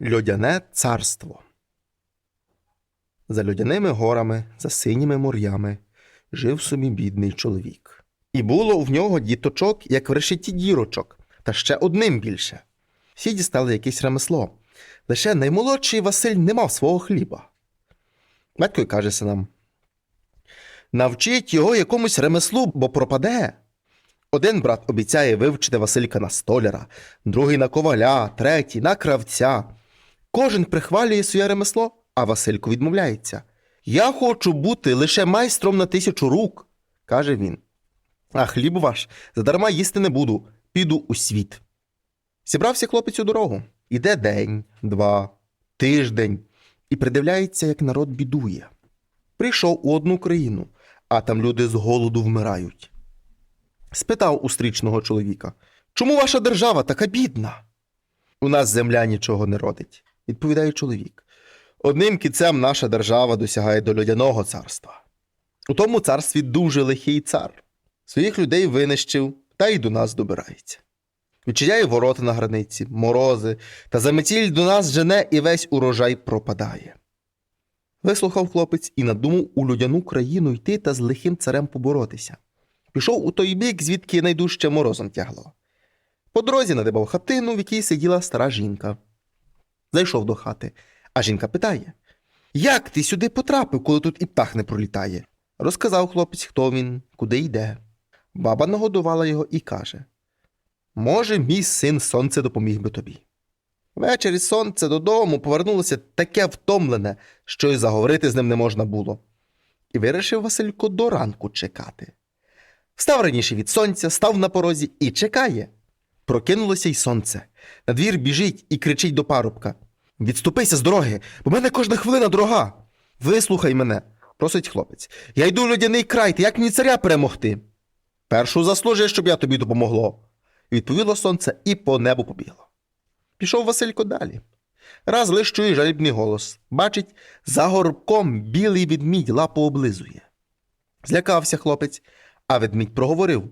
Льодяне царство. За льодяними горами, за синіми морями жив собі бідний чоловік. І було в нього діточок, як в решеті дірочок, та ще одним більше. Всі дістали якесь ремесло. Лише наймолодший Василь не мав свого хліба. Батько й каже синам: Навчіть його якомусь ремеслу, бо пропаде. Один брат обіцяє вивчити Василька на столяра, другий на коваля, третій на кравця. Кожен прихвалює своє ремесло, а Василько відмовляється. Я хочу бути лише майстром на тисячу рук, каже він. А хліб ваш задарма їсти не буду, піду у світ. Зібрався хлопець у дорогу. Іде день, два, тиждень і придивляється, як народ бідує. Прийшов у одну країну, а там люди з голоду вмирають. Спитав у стрічного чоловіка, чому ваша держава така бідна? У нас земля нічого не родить, відповідає чоловік. Одним кінцем наша держава досягає до льодяного царства. У тому царстві дуже лихий цар. Своїх людей винищив та й до нас добирається. Відчиняє ворота на границі, морози, та заметіль до нас жене і весь урожай пропадає. Вислухав хлопець і надумав у людяну країну йти та з лихим царем поборотися. Пішов у той бік, звідки найдужче морозом тягло. По дорозі надибав хатину, в якій сиділа стара жінка. Зайшов до хати, а жінка питає: Як ти сюди потрапив, коли тут і птах не пролітає? Розказав хлопець, хто він, куди йде. Баба нагодувала його і каже: Може, мій син сонце допоміг би тобі. Ввечері сонце додому повернулося таке втомлене, що й заговорити з ним не можна було. І вирішив Василько до ранку чекати. Встав раніше від сонця, став на порозі і чекає. Прокинулося й сонце. На двір біжить і кричить до парубка: Відступися з дороги, бо мене кожна хвилина дорога. Вислухай мене, просить хлопець. Я йду в льодяний край, ти як мені царя перемогти? Першу заслужи, щоб я тобі допомогло. Відповіло сонце і по небу побігло. Пішов Василько далі. Раз лиш чує жалібний голос. Бачить, за горбком білий ведмідь лапу облизує. Злякався хлопець, а ведмідь проговорив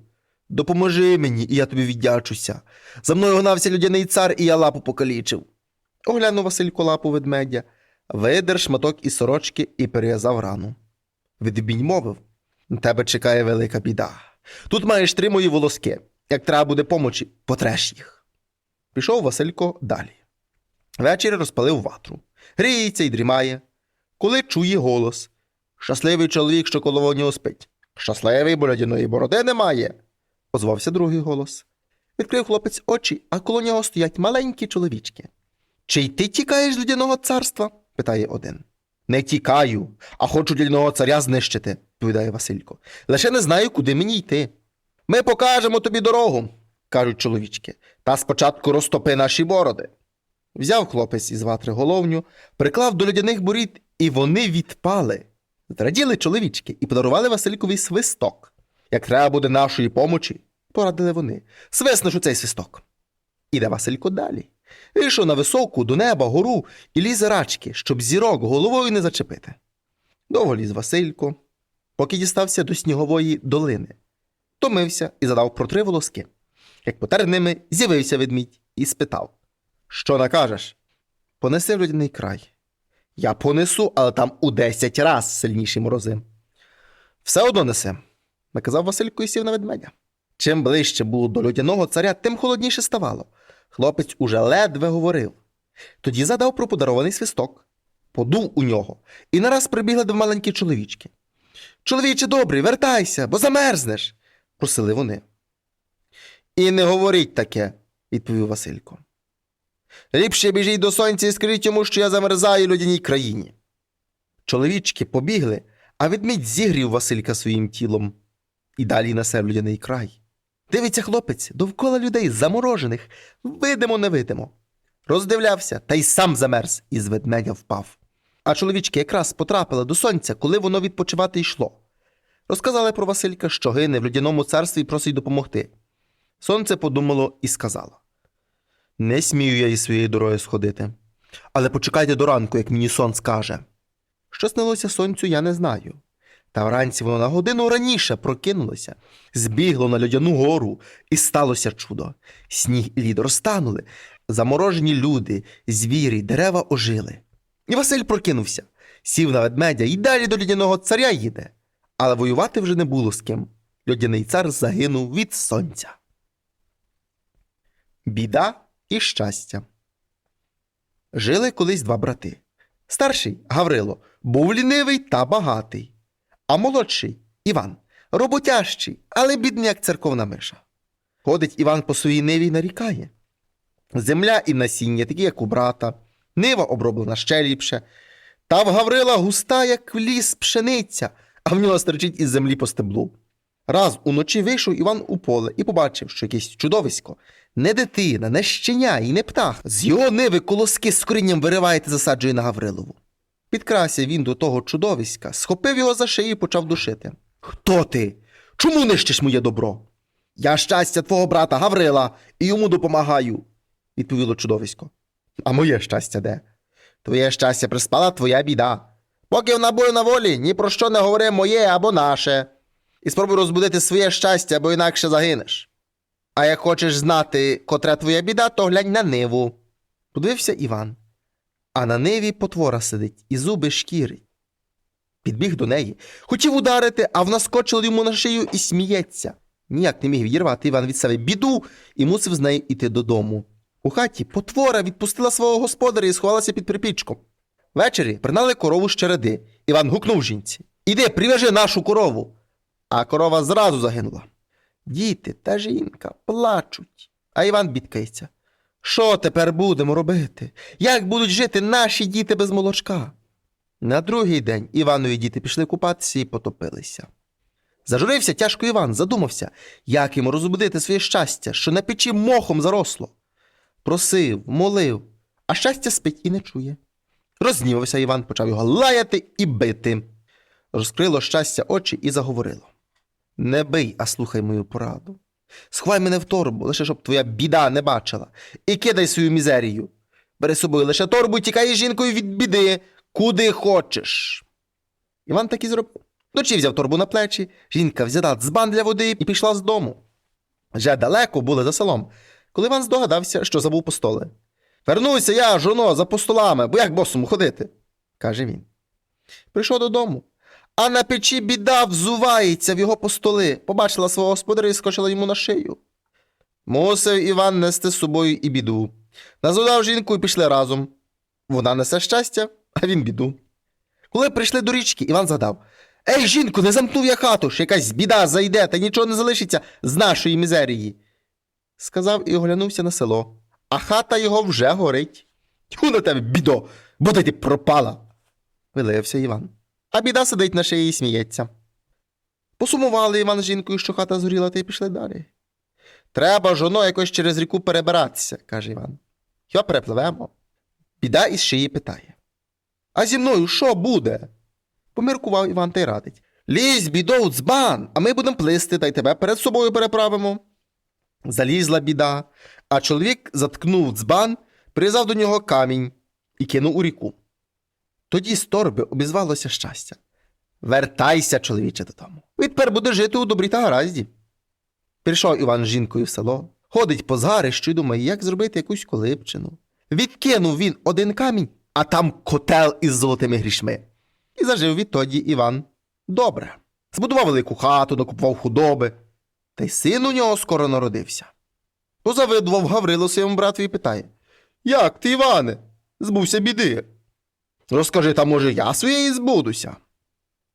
Допоможи мені, і я тобі віддячуся. За мною гнався людяний цар, і я лапу покалічив. Оглянув Василько лапу ведмедя, видер шматок із сорочки і перев'язав рану. Ведмідь мовив тебе чекає велика біда. Тут маєш три мої волоски. Як треба буде помочі, потреш їх. Пішов Василько далі. Ввечері розпалив ватру. Гріється і дрімає. Коли чує голос Щасливий чоловік, що коло нього спить. Щасливий, бо лядяної бороди немає. Озвався другий голос. Відкрив хлопець очі, а коло нього стоять маленькі чоловічки. Чи й ти тікаєш людяного царства? питає один. Не тікаю, а хочу лядяного царя знищити, відповідає Василько. Лише не знаю, куди мені йти. Ми покажемо тобі дорогу, кажуть чоловічки, та спочатку розтопи наші бороди. Взяв хлопець із ватри головню, приклав до льодяних борід, і вони відпали. Зраділи чоловічки і подарували Василькові свисток. Як треба буде нашої помочі, порадили вони. Свиснеш у цей свисток. Іде Василько далі. Вийшов на високу до неба гору і лізе рачки, щоб зірок головою не зачепити. Довго ліз Василько, поки дістався до снігової долини. Томився і задав про три волоски. Як потер ними, з'явився ведмідь і спитав: Що накажеш? Понеси в людяний край. Я понесу, але там у десять раз сильніші морози. Все одно несе, наказав Василько і сів на ведмедя. Чим ближче було до людяного царя, тим холодніше ставало. Хлопець уже ледве говорив. Тоді задав про подарований свисток, подув у нього, і нараз прибігли два маленькі чоловічки. Чоловіче добрий, вертайся, бо замерзнеш, просили вони. І не говоріть таке, відповів Василько. Ліпше біжіть до сонця і скажіть йому, що я замерзаю людяній країні. Чоловічки побігли, а ведмідь зігрів Василька своїм тілом і далі несе в людяний край. Дивиться хлопець довкола людей заморожених, видимо, невидимо. Роздивлявся та й сам замерз і з ведмедя впав. А чоловічки якраз потрапили до сонця, коли воно відпочивати йшло. Розказали про Василька, що гине в людяному царстві і просить допомогти. Сонце подумало і сказало: Не смію я із своєї дороги сходити. Але почекайте до ранку, як мені сон скаже. Що снилося сонцю, я не знаю. Та вранці воно на годину раніше прокинулося, збігло на льодяну гору, і сталося чудо. Сніг і лід розтанули, заморожені люди, звірі, дерева ожили. І Василь прокинувся, сів на ведмедя і далі до льодяного царя їде. Але воювати вже не було з ким. Льодяний цар загинув від сонця. Біда і щастя. Жили колись два брати. Старший Гаврило був лінивий та багатий, а молодший Іван роботящий, але бідний, як церковна миша. Ходить Іван по своїй ниві й нарікає. Земля і насіння, такі, як у брата, нива оброблена ще ліпше. Та в Гаврила густа, як в ліс пшениця, а в нього стерчить із землі по стеблу. Раз уночі вийшов Іван у поле і побачив, що якесь чудовисько, не дитина, не щеня і не птах. З його ниви колоски з корінням вириває та засаджує на Гаврилову. Підкрася він до того чудовиська, схопив його за шию і почав душити. Хто ти? Чому нищиш моє добро? Я щастя твого брата Гаврила і йому допомагаю, відповіло чудовисько. А моє щастя де? Твоє щастя приспала твоя біда. Поки вона буде на волі, ні про що не говори моє або наше. І спробуй розбудити своє щастя, бо інакше загинеш. А як хочеш знати, котра твоя біда, то глянь на ниву. Подивився Іван. А на ниві потвора сидить і зуби шкірить. Підбіг до неї, хотів ударити, а вона скочила йому на шию і сміється. Ніяк не міг відірвати Іван від себе біду і мусив з нею іти додому. У хаті потвора відпустила свого господаря і сховалася під припічком. Ввечері принали корову з череди. Іван гукнув жінці. Іди, прив'яжи нашу корову. А корова зразу загинула. Діти та жінка плачуть. А Іван бідкається. Що тепер будемо робити? Як будуть жити наші діти без молочка? На другий день Іванові діти пішли купатися і потопилися. Зажурився тяжко Іван, задумався, як йому розбудити своє щастя, що на печі мохом заросло. Просив, молив, а щастя спить і не чує. Рознівався Іван, почав його лаяти і бити. Розкрило щастя очі і заговорило. Не бий, а слухай мою пораду. Сховай мене в торбу, лише щоб твоя біда не бачила, і кидай свою мізерію. Бери з собою лише торбу і тікай з жінкою від біди, куди хочеш. Іван так і зробив. Вночі взяв торбу на плечі, жінка взяла дзбан для води і пішла з дому. Вже далеко були за селом, коли Іван здогадався, що забув постоли. Вернуся я, жоно, за постолами, бо як босому ходити, каже він. Прийшов додому, а на печі біда взувається в його постоли, побачила свого господаря і скочила йому на шию. Мусив Іван нести з собою і біду. Назудав жінку і пішли разом. Вона несе щастя, а він біду. Коли прийшли до річки, Іван згадав Ей, жінку, не замкнув я хату, що якась біда зайде, та нічого не залишиться з нашої мізерії. Сказав і оглянувся на село, а хата його вже горить. Тьху на тебе, бідо, бодай ти пропала. Вилився Іван. А біда сидить на шиї і сміється. Посумували Іван з жінкою, що хата згоріла, та й пішли далі. Треба, жоно, якось через ріку перебиратися, каже Іван. Йо перепливемо. Біда із шиї питає. А зі мною що буде? Поміркував Іван та й радить. Лізь, бідо, у дзбан, а ми будемо плисти та й тебе перед собою переправимо. Залізла біда, а чоловік заткнув дзбан, прив'язав до нього камінь і кинув у ріку. Тоді з торби обізвалося щастя. Вертайся, чоловіче, додому. Відтепер буде жити у добрі та гаразді. Прийшов Іван з жінкою в село, ходить по згарищу і думає, як зробити якусь колипчину. Відкинув він один камінь, а там котел із золотими грішми. І зажив відтоді Іван добре. Збудував велику хату, накупував худоби, та й син у нього скоро народився. Позавидував Гаврило своєму брату і питає Як ти, Іване, збувся біди? Розкажи, та може я своєї збудуся.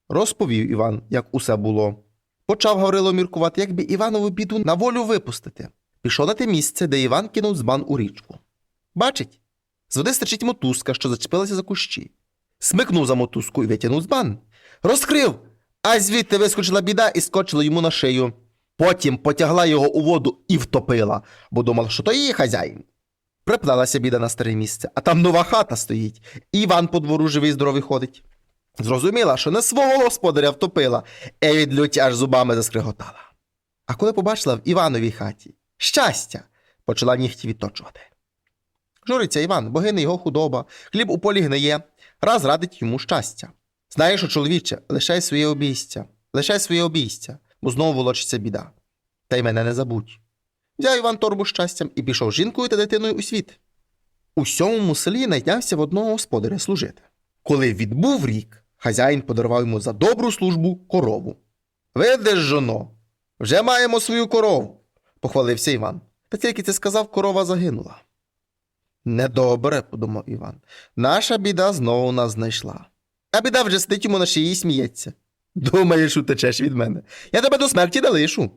Розповів Іван, як усе було. Почав Гаврило міркувати, як би Іванову біду на волю випустити. Пішов на те місце, де Іван кинув збан у річку. Бачить, з води стирчить мотузка, що зачепилася за кущі. Смикнув за мотузку і витягнув збан. Розкрив, а звідти вискочила біда і скочила йому на шию. Потім потягла його у воду і втопила, бо думала, що то її хазяїн. Приплелася біда на старе місце, а там нова хата стоїть. Іван по двору живий здоровий ходить. Зрозуміла, що не свого господаря втопила, і від люті аж зубами заскриготала. А коли побачила в Івановій хаті щастя, почала нігті відточувати. Журиться Іван, богине його худоба, хліб у полі гниє, раз радить йому щастя. Знаєш, чоловіче, лишай своє обійстя, лишай своє обійстя, бо знову волочиться біда. Та й мене не забудь. Взяв Іван торбу щастям і пішов з жінкою та дитиною у світ. У сьомому селі найнявся в одного господаря служити. Коли відбув рік, хазяїн подарував йому за добру службу корову. Видиш, жоно, вже маємо свою корову, похвалився Іван. Та тільки це сказав, корова загинула. Недобре, подумав Іван. Наша біда знову нас знайшла. А біда вже сидить йому на шиї і сміється. Думаєш, утечеш від мене. Я тебе до смерті не лишу.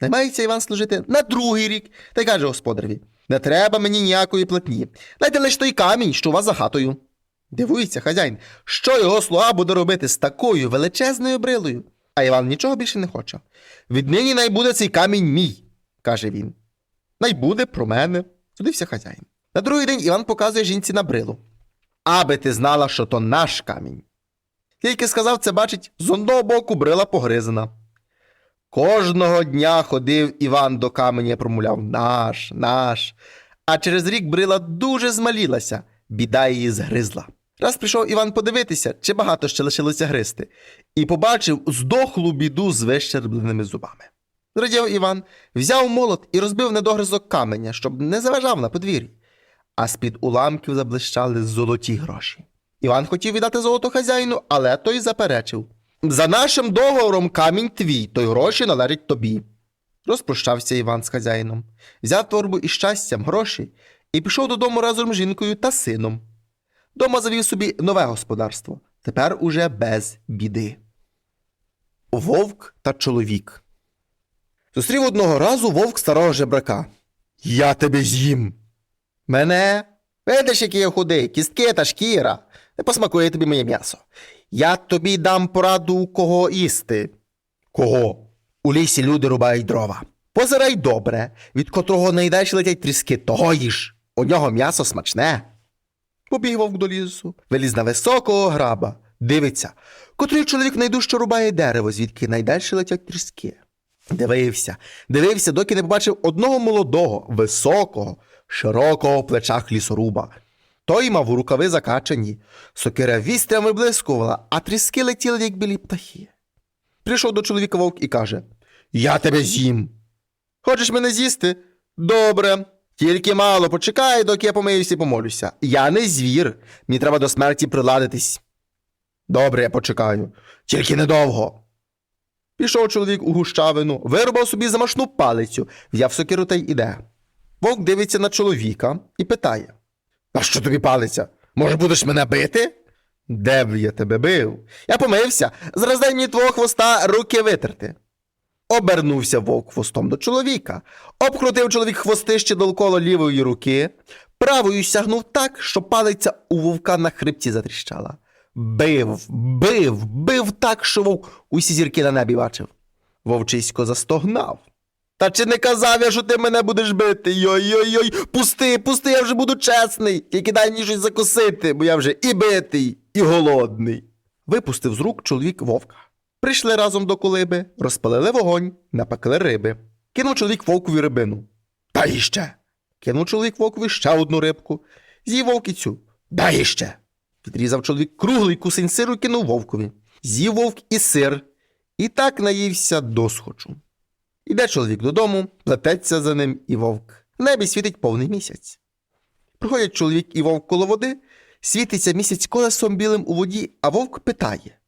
Наймається Іван служити на другий рік, та й каже господареві: не треба мені ніякої платні. Дайте лише той камінь, що у вас за хатою. Дивується хазяїн, що його слуга буде робити з такою величезною брилою. А Іван нічого більше не хоче. Віднині най буде цей камінь мій, каже він. Най буде про мене. Судився хазяїн. На другий день Іван показує жінці на брилу. Аби ти знала, що то наш камінь. Тільки сказав це, бачить, з одного боку брила погризана. Кожного дня ходив Іван до каменя промовляв наш, наш. А через рік брила дуже змалілася, біда її згризла. Раз прийшов Іван подивитися, чи багато ще лишилося гризти, і побачив здохлу біду з вищербленими зубами. Зрадів Іван, взяв молот і розбив недогризок каменя, щоб не заважав на подвір'ї, а з-під уламків заблищали золоті гроші. Іван хотів віддати золото хазяїну, але той заперечив. За нашим договором камінь твій, то й гроші належать тобі. Розпрощався Іван з хазяїном, взяв торбу із щастям гроші і пішов додому разом з жінкою та сином. Дома завів собі нове господарство, тепер уже без біди. Вовк та чоловік. Зустрів одного разу вовк старого жебрака. Я тебе з'їм. Мене? Видиш, який я худий, кістки та шкіра. Не посмакує тобі моє м'ясо. Я тобі дам пораду, кого їсти. Кого? У лісі люди рубають дрова. Позирай добре, від котрого найдальше летять тріски, того їж. У нього м'ясо смачне. Побіг вовк до лісу, виліз на високого граба, дивиться, котрий чоловік найдужче рубає дерево, звідки найдальше летять тріски. Дивився, дивився, доки не побачив одного молодого, високого, широкого в плечах лісоруба. Той мав у рукави закачані, сокира вістрям виблискувала, а тріски летіли, як білі птахи. Прийшов до чоловіка вовк і каже: Я тебе з'їм. Хочеш мене з'їсти? Добре. Тільки мало почекай, доки я помиюся і помолюся. Я не звір, мені треба до смерті приладитись. Добре, я почекаю, тільки недовго. Пішов чоловік у гущавину, вирубав собі замашну палицю, взяв сокиру та й іде. Вовк дивиться на чоловіка і питає: А що тобі палиця? Може, будеш мене бити? Де б я тебе бив? Я помився, зараз дай мені твого хвоста руки витерти. Обернувся вовк хвостом до чоловіка, обкрутив чоловік хвостище довкола лівої руки, правою сягнув так, що палиця у вовка на хребті затріщала. Бив, бив, бив так, що вовк усі зірки на небі бачив. Вовчисько застогнав. Та чи не казав я, що ти мене будеш бити? Йой-йой-йой, пусти, пусти, я вже буду чесний. Тільки дай мені щось закусити, бо я вже і битий, і голодний. Випустив з рук чоловік вовка. Прийшли разом до колиби, розпалили вогонь, напекли риби. Кинув чоловік вовкові рибину. Та іще. Кинув чоловік вовкові ще одну рибку. З'їв вовк і цю. Дай іще. Відрізав чоловік круглий кусень сиру і кинув вовкові. З'їв вовк і сир. І так наївся досхочу. Іде чоловік додому, плететься за ним і вовк. В небі світить повний місяць. Приходять чоловік і вовк коло води, світиться місяць колесом білим у воді, а вовк питає: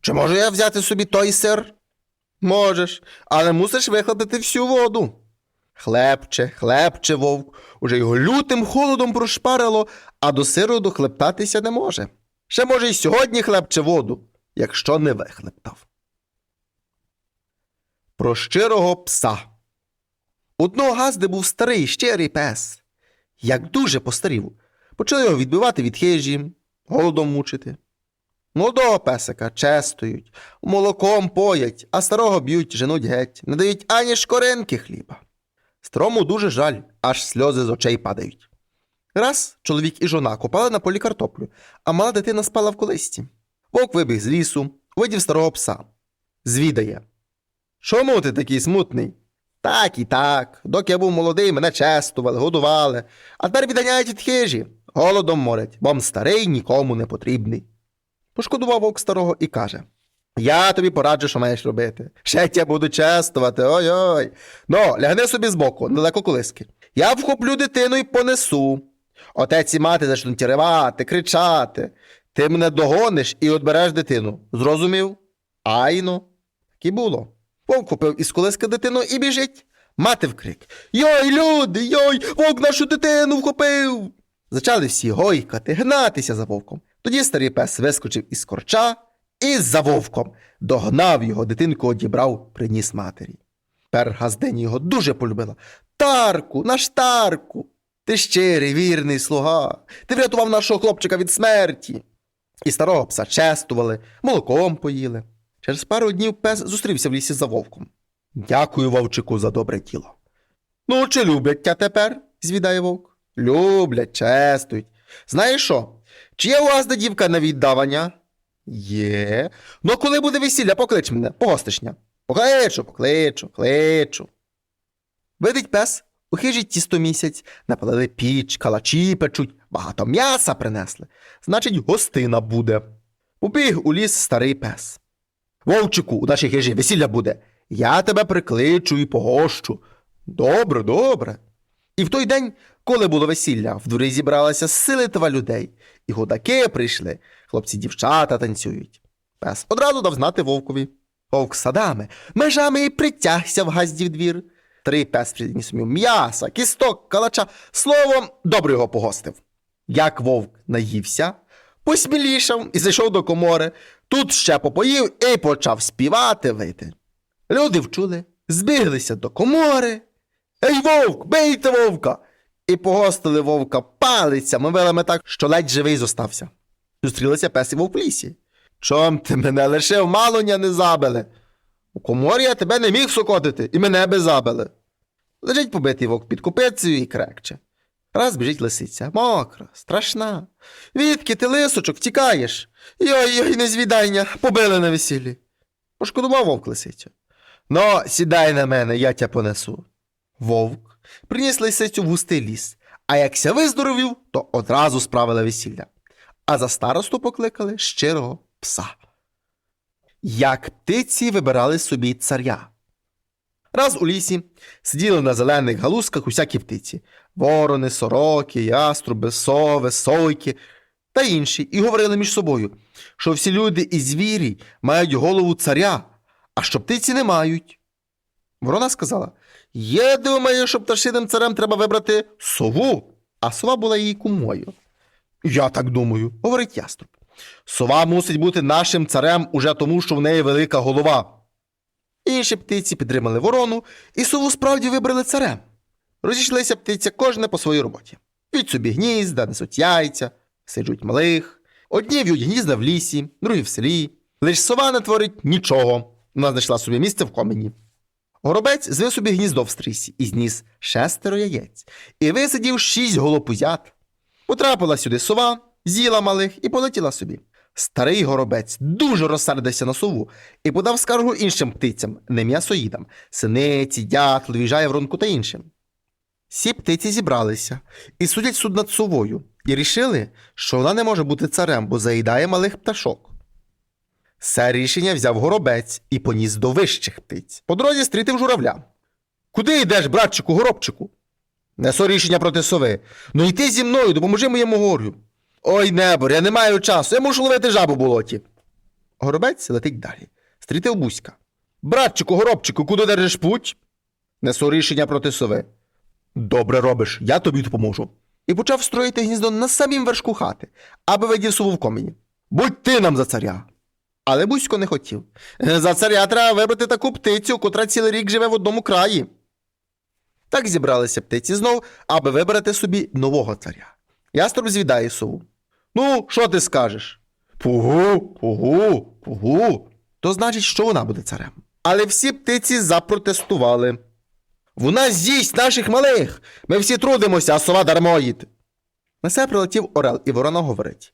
Чи можу я взяти собі той сир? Можеш, але мусиш вихлопити всю воду. Хлебче, хлебче вовк, уже його лютим холодом прошпарило, а до сиру дохлептатися не може. Ще може й сьогодні хлебче воду, якщо не вихлептав. Про щирого пса. Одного газди був старий щирий пес. Як дуже постарів, почали його відбивати від хижі, голодом мучити. Молодого песика честують, молоком поять, а старого б'ють, женуть геть, не дають ані шкоринки хліба. Старому дуже жаль, аж сльози з очей падають. Раз чоловік і жона копали на полі картоплю, а мала дитина спала в колисці. Вовк вибіг з лісу, видів старого пса. Звідає. Чому ти такий смутний? Так і так. Доки я був молодий, мене честували, годували, а тепер відганяють від хижі, голодом морять, бо старий нікому не потрібний. Пошкодував вовк старого і каже: Я тобі пораджу, що маєш робити. Ще тя буду чествувати, ой-ой. Ну, лягни собі збоку, недалеко колиски. Я вхоплю дитину і понесу. Отець і мати зачнуть ревати, кричати. Ти мене догониш і отбереш дитину. Зрозумів? Айно. Так і було. Вовк купив із колиски дитину і біжить. Мати вкрик. Йой, люди, йой, вовк нашу дитину вхопив. Зачали всі гойкати, гнатися за вовком. Тоді старий пес вискочив із корча і за вовком догнав його, дитинку одібрав, приніс матері. Пер Газдені його дуже полюбила. Тарку, наш Тарку, ти щирий, вірний слуга. Ти врятував нашого хлопчика від смерті. І старого пса честували, молоком поїли. Через пару днів пес зустрівся в лісі за вовком. Дякую, вовчику, за добре діло. Ну, чи люблять тя тепер? звідає вовк. Люблять, честують. Знаєш що? Чи є у вас де дівка на віддавання? Є. Ну, коли буде весілля, поклич мене, погостишня. Покличу, покличу, кличу. Видить пес, у хижі тісто місяць, напалили піч, калачі печуть, багато м'яса принесли. Значить, гостина буде. Побіг у ліс старий пес. Вовчику, у нашій хижі весілля буде. Я тебе прикличу і погощу. Добре, добре. І в той день, коли було весілля, в дворі зібралася силитва людей, і гудаки прийшли, хлопці дівчата танцюють. Пес одразу дав знати вовкові. Вовк садами, межами і притягся в газдів двір. Три пес приніс йому м'яса, кісток, калача, словом, добре його погостив. Як вовк наївся, посмілішав і зайшов до комори, тут ще попоїв і почав співати вити. Люди вчули, збіглися до комори. Ей, вовк, бийте вовка! І погостили вовка палицями, вилами так, що ледь живий зостався. Зустрілися пес і вовк в лісі. Чом ти мене лишив, малоня не забили? У коморі я тебе не міг сокотити, і мене би забили. Лежить побитий вовк під купицею і крекче. Раз біжить лисиця, мокра, страшна. Відки ти лисочок втікаєш? Йой-йой, незвідання, побили на весіллі. Пошкодував вовк лисицю. Ну, сідай на мене, я тя понесу. Вовк приніс лисицю в густий ліс, а якся виздоровів, то одразу справили весілля. А за старосту покликали щирого пса. Як птиці вибирали собі царя. Раз у лісі сиділи на зелених галузках усякі птиці ворони, сороки, яструби, сови, сойки та інші, і говорили між собою, що всі люди і звірі мають голову царя, а що птиці не мають. Ворона сказала: Я думаю, що пташиним царем треба вибрати сову, а сова була її кумою. Я так думаю, говорить яструб. Сова мусить бути нашим царем уже тому, що в неї велика голова. Інші птиці підтримали ворону, і сову справді вибрали царем. Розійшлися птиця кожне по своїй роботі. В'ють собі гнізда, несуть яйця, сиджуть малих. Одні в'ють гнізда в лісі, другі в селі. Лиш сова не творить нічого. Вона знайшла собі місце в комені. Горобець звив собі гніздо в стрісі і зніс шестеро яєць, і висидів шість голопузят. Потрапила сюди сова, з'їла малих і полетіла собі. Старий горобець дуже розсердився на сову і подав скаргу іншим птицям, не м'ясоїдам, синиці, дятлові, жайворонку та іншим. Всі птиці зібралися і судять суд над совою, і рішили, що вона не може бути царем, бо заїдає малих пташок. Це рішення взяв горобець і поніс до вищих птиць. По дорозі стрітив журавля. Куди йдеш, братчику, горобчику? Несу рішення проти сови. Ну йти зі мною, допоможи моєму горю. Ой, небор, я не маю часу, я мушу ловити жабу в болоті. Горобець летить далі. Стрітив бузька. Братчику, горобчику, куди держиш путь? Несу рішення проти сови. Добре робиш, я тобі допоможу. І почав строїти гніздо на самім вершку хати, аби видів в комені. Будь ти нам за царя. Але Бузько не хотів. За царя треба вибрати таку птицю, котра цілий рік живе в одному краї. Так зібралися птиці знов, аби вибрати собі нового царя. Яструб звідає сову. Ну, що ти скажеш? Пугу, пугу, пугу. То значить, що вона буде царем. Але всі птиці запротестували. Вона з'їсть наших малих. Ми всі трудимося, а сова дармоїд. На це прилетів Орел, і ворона говорить: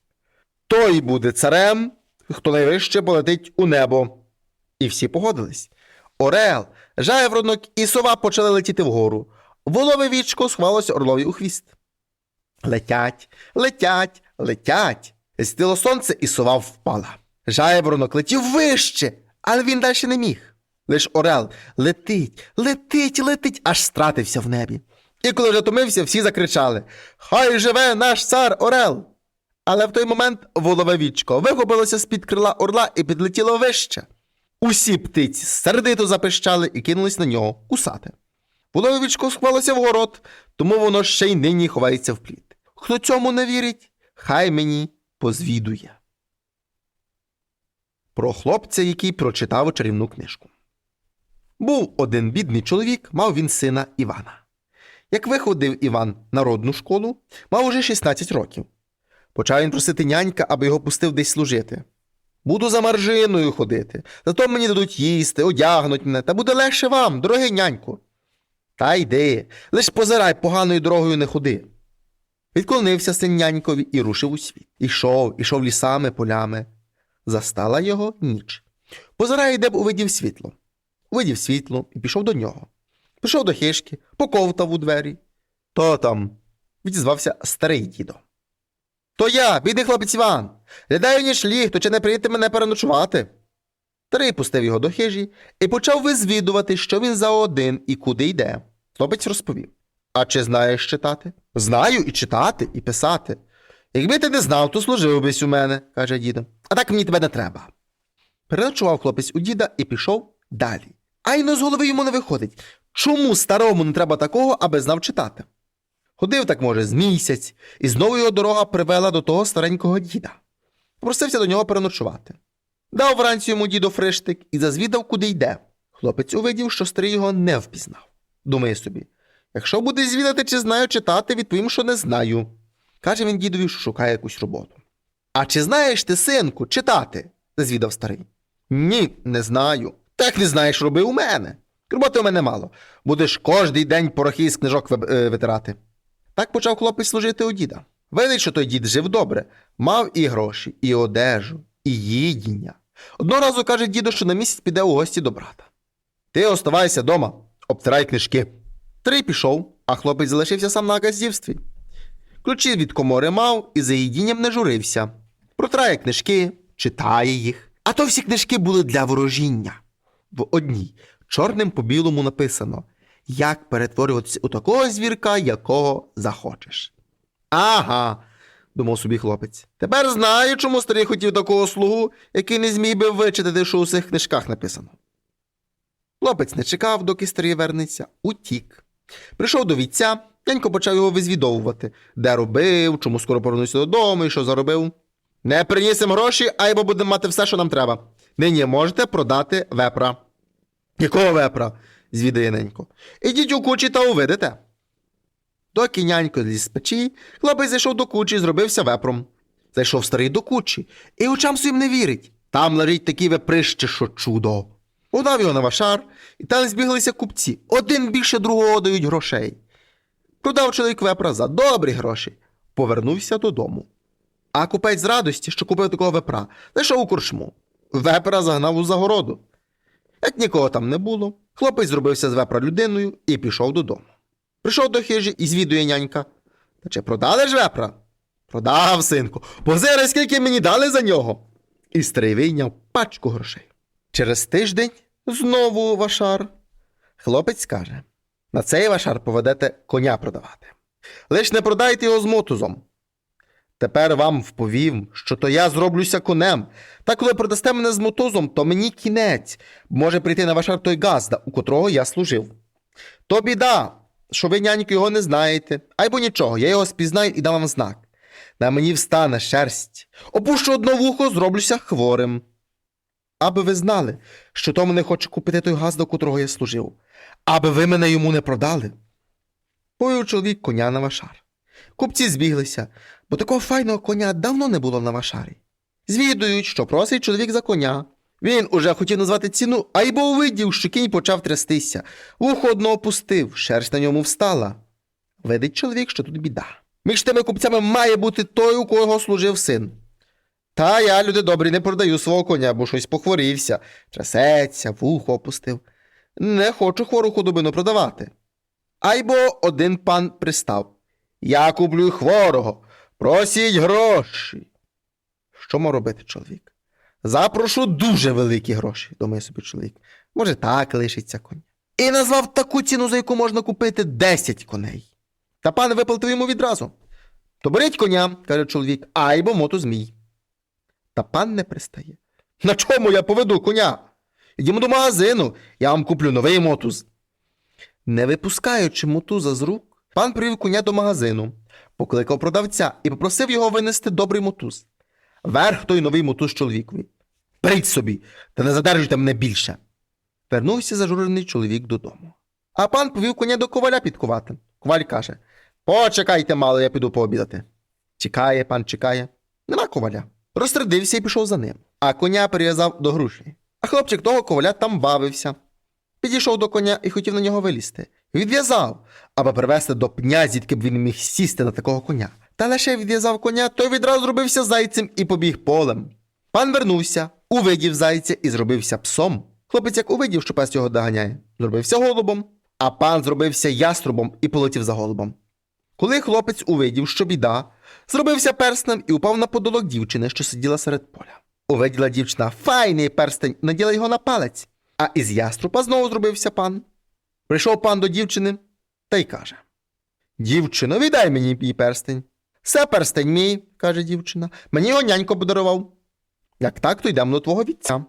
Той буде царем, хто найвище полетить у небо. І всі погодились. Орел, жайворонок і сова почали летіти вгору. Волове вічко схвалося орлові у хвіст. Летять, летять, летять. Стило сонце, і сова впала. Жайворонок летів вище, але він далі не міг. Лиш Орел летить, летить, летить, аж стратився в небі. І коли вже томився, всі закричали: Хай живе наш цар Орел! Але в той момент волове вічко вихопилося з-під крила орла і підлетіло вище. Усі птиці сердито запищали і кинулись на нього кусати. Волове вічко схвалося в город, тому воно ще й нині ховається в плід. Хто цьому не вірить, хай мені позвідує. Про хлопця, який прочитав чарівну книжку. Був один бідний чоловік, мав він сина Івана. Як виходив Іван на родну школу, мав уже 16 років. Почав він просити нянька, аби його пустив десь служити. Буду за маржиною ходити, зато мені дадуть їсти, одягнуть мене, та буде легше вам, дорогий няньку. Та йди, лиш позирай, поганою дорогою не ходи. Відклонився син нянькові і рушив у світ. Ішов, ішов лісами, полями. Застала його ніч. Позирає, де б увидів світло. Увидів світло і пішов до нього. Пішов до хишки, поковтав у двері. То там, відізвався старий дідо. То я, бідний хлопець Іван. Глядаю, ніж ліг, то чи не прийти мене переночувати? Старий пустив його до хижі і почав визвідувати, що він за один і куди йде. Хлопець розповів. А чи знаєш читати? Знаю і читати, і писати. Якби ти не знав, то служив бись у мене, каже дідо. А так мені тебе не треба. Переночував хлопець у діда і пішов далі. А й з голови йому не виходить. Чому старому не треба такого, аби знав читати? Ходив так, може, з місяць, і знову його дорога привела до того старенького діда. Попросився до нього переночувати. Дав вранці йому дідо фриштик і зазвідав, куди йде. Хлопець увидів, що старий його не впізнав. Думає собі, якщо буде звідати, чи знаю читати, відповім, що не знаю. Каже він дідові, що шукає якусь роботу. А чи знаєш ти, синку, читати? зазвідав старий. Ні, не знаю. Так не знаєш, роби у мене. Роботи у мене мало. Будеш кожний день порохи з книжок е, витирати. Так почав хлопець служити у діда. Видить, що той дід жив добре, мав і гроші, і одежу, і їдіння. Одного разу каже діду, що на місяць піде у гості до брата. Ти оставайся дома, обтирай книжки. Три пішов, а хлопець залишився сам на казівстві. Ключі від комори мав і за їдінням не журився. Протирає книжки, читає їх. А то всі книжки були для ворожіння. В одній чорним по білому написано як перетворюватися у такого звірка, якого захочеш. Ага, думав собі хлопець. Тепер знаю, чому старий хотів такого слугу, який не зміг би вичитати, що у цих книжках написано. Хлопець не чекав, доки старий вернеться, утік. Прийшов до вітця, нянько почав його визвідовувати, де робив, чому скоро повернувся додому і що заробив. Не принісем гроші, айбо будемо мати все, що нам треба. Нині можете продати вепра. Якого вепра? звідає ненько. Ідіть у кучі та увидите. Доки нянько зліз з печі, хлопець зайшов до кучі і зробився вепром. Зайшов старий до кучі, і очам своїм не вірить. Там лежить такий веприще, що чудо. Удав його на вашар, і там збіглися купці. Один більше другого дають грошей. Продав чоловік вепра за добрі гроші. Повернувся додому. А купець з радості, що купив такого вепра, зайшов у корчму. Вепра загнав у загороду. Як нікого там не було, хлопець зробився з вепра людиною і пішов додому. Прийшов до хижі і звідує нянька. Та чи продали ж вепра? Продав, синку, позирай, скільки мені дали за нього. І старий вийняв пачку грошей. Через тиждень знову вашар. Хлопець каже: на цей вашар поведете коня продавати. Лиш не продайте його з мотузом. Тепер вам вповім, що то я зроблюся конем. Та коли продасте мене з мотузом, то мені кінець. Може прийти на вашар той газда, у котрого я служив. То біда, що ви няньку його не знаєте, айбо нічого, я його спізнаю і дам вам знак. На мені встане шерсть. Опущу одно вухо, зроблюся хворим. Аби ви знали, що то мене хоче купити той газда, у котрого я служив, аби ви мене йому не продали. Повів чоловік коня на вашар. Купці збіглися, бо такого файного коня давно не було на вашарі. Звідують, що просить чоловік за коня. Він уже хотів назвати ціну, а й бо увидів, що кінь почав трястися. Вухо одно опустив, шерсть на ньому встала. Видить чоловік, що тут біда. Між тими купцями має бути той, у кого служив син. Та я, люди добрі, не продаю свого коня, бо щось похворівся, трясеться, вухо опустив. Не хочу хвору худобину продавати. Айбо один пан пристав. Я куплю хворого, просіть гроші. Що мав робити чоловік? Запрошу дуже великі гроші, думає собі чоловік. Може, так лишиться конь. І назвав таку ціну, за яку можна купити 10 коней. Та пан виплатив йому відразу. То беріть коня, каже чоловік, айбо моту змій. Та пан не пристає. На чому я поведу коня? Йдімо до магазину, я вам куплю новий мотуз. Не випускаючи мотуза з рук, пан привів коня до магазину, покликав продавця і попросив його винести добрий мотуз. Верх той новий мотуз чоловікові. Беріть собі, та не задержуйте мене більше. Вернувся зажурений чоловік додому. А пан повів коня до коваля підкувати. Коваль каже: Почекайте, мало, я піду пообідати. Чекає, пан чекає. Нема коваля. Розсердився і пішов за ним, а коня перев'язав до груші. А хлопчик того коваля там бавився. Підійшов до коня і хотів на нього вилізти. Відв'язав, аби привезти до пня, звідки б він міг сісти на такого коня. Та лише відв'язав коня, той відразу зробився зайцем і побіг полем. Пан вернувся, увидів зайця і зробився псом. Хлопець, як увидів, що пес його доганяє, зробився голубом, а пан зробився яструбом і полетів за голубом. Коли хлопець увидів, що біда, зробився перснем і упав на подолок дівчини, що сиділа серед поля. Увиділа дівчина файний перстень, наділа його на палець, а із яструпа знову зробився пан. Прийшов пан до дівчини та й каже: Дівчино, віддай мені мій перстень. Це перстень мій, каже дівчина, мені його нянько подарував. Як так, то йдемо до твого вітця.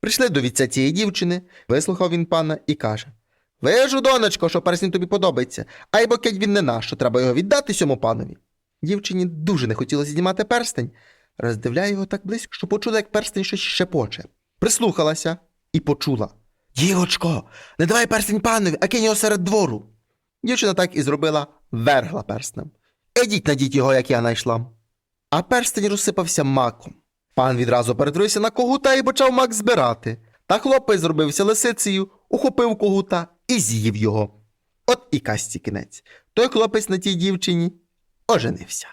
Прийшли до вітця цієї дівчини, вислухав він пана і каже: Вижу, донечко, що перстень тобі подобається, а й бокеть він не наш, що треба його віддати сьому панові. Дівчині дуже не хотілося знімати перстень, роздивляє його так близько, що почула, як перстень щось шепоче. Прислухалася і почула. Дівочко, не давай перстень панові, а кинь його серед двору. Дівчина так і зробила, вергла перстнем. Ідіть надіть його, як я найшла. А перстень розсипався маком. Пан відразу перетворився на когута і почав мак збирати. Та хлопець зробився лисицею, ухопив когута і з'їв його. От і касті кінець. Той хлопець на тій дівчині оженився.